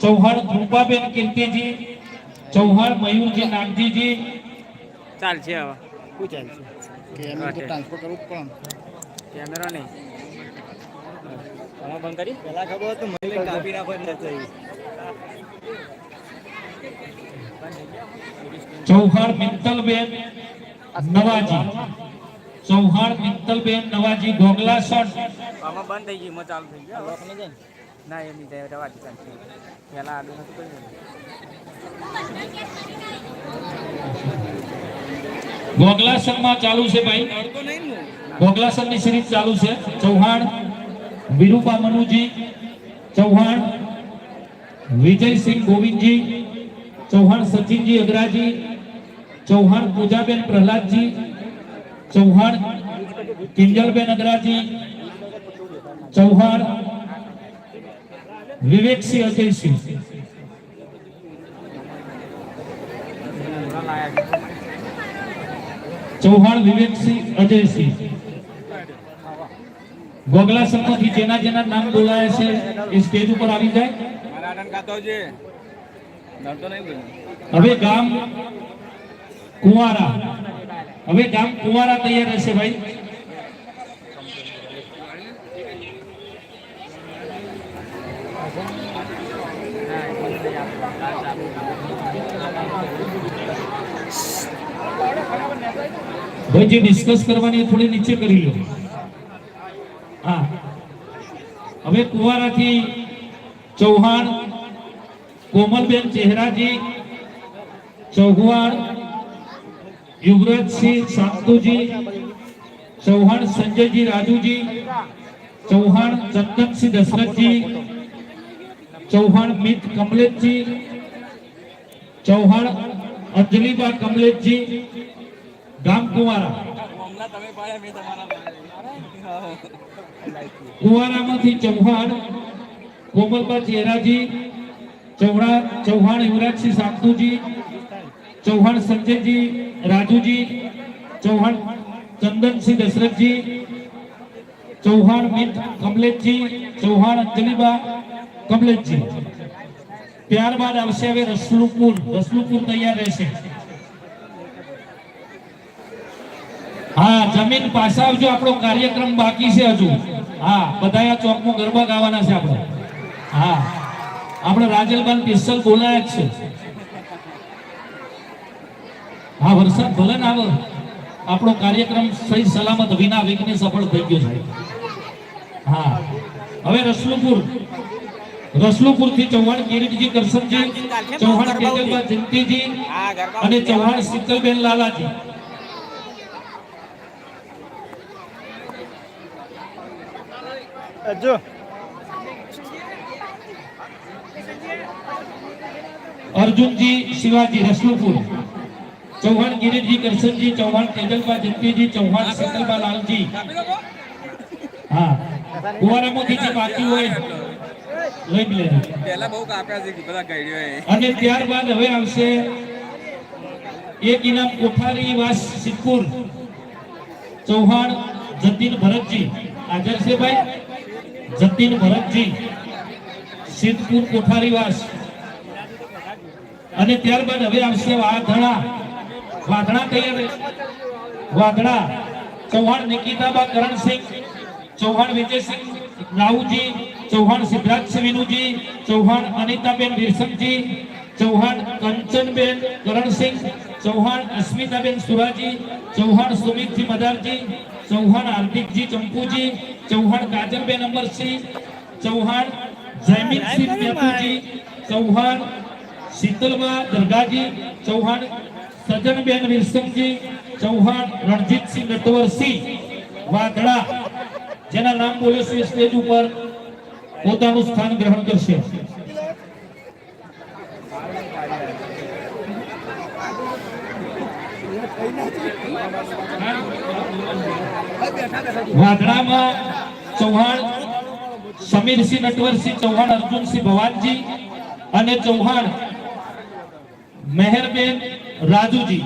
ચૌહાણ ધ્રુપાબેન કીર્તિજી ચૌહાણ મયુરજી નાગજીજી. ચાલશે હવે. શું ચાલશે? કે તો ટ્રાન્સફર કરવું પણ કેમેરો નહીં. આમાં બંધ કરી? પહેલા ખબર તો મને કાપી નાખો એટલે થઈ ચૌહાણ મિત્તલબેન નવાજી. ચૌહાણ મિત્તલબેન નવાજી ગોગલાસણ. આમાં બંધ થઈ ગઈ એમાં ચાલુ થઈ ગયું ના ચૌહાણ વિજયસિંહ ગોવિંદજી ચૌહાણ સચિનજી અગ્રાજી ચૌહાણ પૂજાબેન પ્રહલાદજી ચૌહાણ કિંજલબેન અગ્રાજી ચૌહાણ વિવેકસિંહ અજયસિંહ. ચૌહાણ વિવેકસિંહ અજયસિંહ. ગોગલાસણમાંથી જેના જેના નામ બોલાયા છે એ સ્ટેજ ઉપર આવી જાય. હવે ગામ કુંવારા. હવે ગામ કુંવારા તૈયાર રહેશે ભાઈ. ભાઈ જે ડિસ્કસ કરવાની એ થોડી નીચે કરી લો હા હવે કુંવારાથી ચૌહાણ કોમલબેન ચહેરાજી ચૌહાણ યુવરાજસિંહ સાંતુજી ચૌહાણ સંજયજી રાજુજી ચૌહાણ ચંદનસિંહ દશરથજી ચૌહાણ મિત કમલેશજી, ચૌહાણ અંજલિબા કમલેશજી ગામ કુંવારા કુંવારામાંથી ચૌહાણ, કોમલબા ચેરાજી ચૌહાણ ચૌહાણ યુવરાજસિંહ સાંતુજી ચૌહાણ સંજયજી રાજુજી, ચૌહાણ ચંદનસિંહ દશરથજી, ચૌહાણ મિત કમલેશજી, ચૌહાણ અંજલિબા કમલેશજી ત્યારબાદ આવશે હવે રસલુપુર. રસલુપુર તૈયાર રહેશે. હા, જમીન પાછા આવજો, આપણો કાર્યક્રમ બાકી છે હજુ. હા બધા ચોકમાં ગરબા ગાવાના છે આપણે. હા. આપણે રાજલબાન પિસ્તલ બોલાયા જ છે. હા, વરસાદ ભલે ને આવે, આપણો કાર્યક્રમ સહી સલામત વિના વિઘ્ને સફળ થઈ ગયો છે. હા. હવે રસલુપુર. રસલુપુરથી ચૌહાણ કિરીટજી કરશનજી ચૌહાણ કેજલબા જયંતિજી હા ગરબા અને ચૌહાણ શીતલબેન લાલાજી જો. અર્જુનજી શિવાજી રસલુપુર. ચૌહાણ ગિરીશજી કરશનજી ચૌહાણ તેજલબા જયંતિજી ચૌહાણ શીતલબા લાલજી. હા. કુવારામાંથી જે બાકી હોય લઈ લેજો પહેલા બહુ કાપ્યા છે બધા ગઈડ્યો અને ત્યારબાદ હવે આવશે એક ઇનામ કોઠારી વાસ સિદ્ધપુર. ચૌહાણ જતીન ભરતજી. હાજર છે ભાઈ? જતીન ભરતજી. સિદ્ધપુર કોઠારી વાસ. અને ત્યારબાદ હવે આવશે વાધણા વાધણા તૈયાર વાધણા ચૌહાણ નિકિતાબા કરણસિંહ ચૌહાણ વિજયસિંહ રાવુજી ચૌહાણ સિદ્ધરાજસિંહ વિનુજી ચૌહાણ અનિતાબેન વિરસંગજી ચૌહાણ કંચનબેન કરણસિંહ ચૌહાણ અસ્મિતાબેન સુરાજી ચૌહાણ સુમિતજી મદારજી ચૌહાણ હાર્દિકજી ચંપુજી ચૌહાણ કાજલબેન અમરસિંહ ચૌહાણ જયમીનસિંહ મેપુજી ચૌહાણ શીતલબા દરગાજી ચૌહાણ સજનબેન વિરસંગજી ચૌહાણ રણજીતસિંહ નટવરસિંહ વાઘડા જેના નામ બોલ્યો છે સ્ટેજ ઉપર પોતાનું સ્થાન ગ્રહણ કરશે. વાઘડામાં ચૌહાણ, સમીરસિંહ નટવરસિંહ ચૌહાણ, અર્જુનસિંહ ભવાનજી અને ચૌહાણ, મહેરબેન રાજુજી.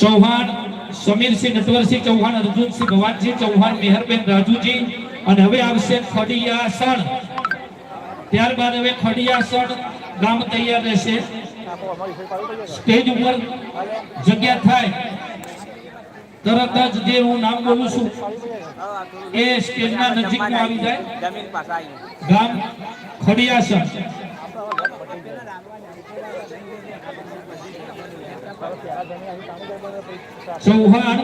ચૌહાણ સમીરસિંહ નટવરસિંહ ચૌહાણ અર્જુનસિંહ ભવાનસિંહ ચૌહાણ, મેહરબેન રાજુજી અને હવે આવશે ખડિયાસણ ત્યારબાદ હવે ખડિયાસણ ગામ તૈયાર રહેશે. સ્ટેજ ઉપર જગ્યા થાય. તરત જ જે હું નામ બોલું છું, એ સ્ટેજના નજીકમાં આવી જાય. ગામ ખડિયાસણ ચૌહાણ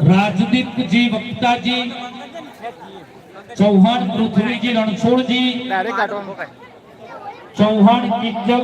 રાજદીપજી વક્તાજી ચૌહાણ પૃથ્વીજી રણછોડજી ચૌહાણ કિજલ